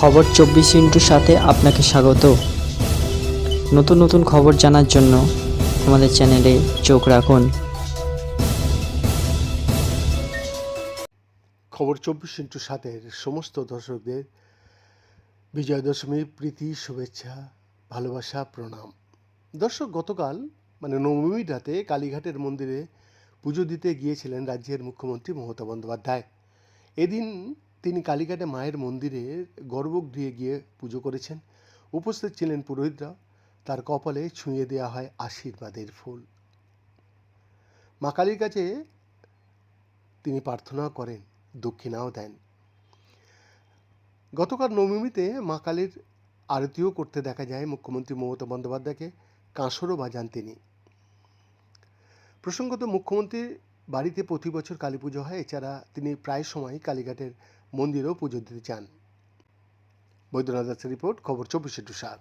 খবর চব্বিশ ইন্টুর সাথে আপনাকে স্বাগত। নতুন নতুন খবর জানার জন্য আমাদের চ্যানেলে চোখ রাখুন। খবর চব্বিশ ইন্টু সাতের সমস্ত দর্শকদের বিজয়া দশমীর প্রীতি, শুভেচ্ছা, ভালোবাসা, প্রণাম। দর্শক, গতকাল মানে নবমী রাতে কালীঘাটের মন্দিরে পুজো দিতে গিয়েছিলেন রাজ্যের মুখ্যমন্ত্রী মমতা বন্দ্যোপাধ্যায়। এদিন তিনি কালীঘাটে মায়ের মন্দিরে গর্ভগৃহে গিয়ে পুজো করেছেন। উপস্থিত ছিলেন পুরোহিতরা। তার কপালে ছুঁয়ে দেওয়া হয় আশীর্বাদের ফুল। মা কালীর কাছে তিনি প্রার্থনা করেন, দক্ষিণাও দেন। গতকাল নবমীতে মা কালীর আরতিও করতে দেখা যায় মুখ্যমন্ত্রী মমতা বন্দ্যোপাধ্যায়কে। কাঁসরও বাজান তিনি। প্রসঙ্গত মুখ্যমন্ত্রীর বাড়িতে প্রতি বছর কালী পুজো হয়, এছাড়া তিনি প্রায় সময় কালীঘাটের মন্দিরেও পুজো দিতে চান। বৈদ্যনাথ দাসের রিপোর্ট, খবর চব্বিশে টু সাত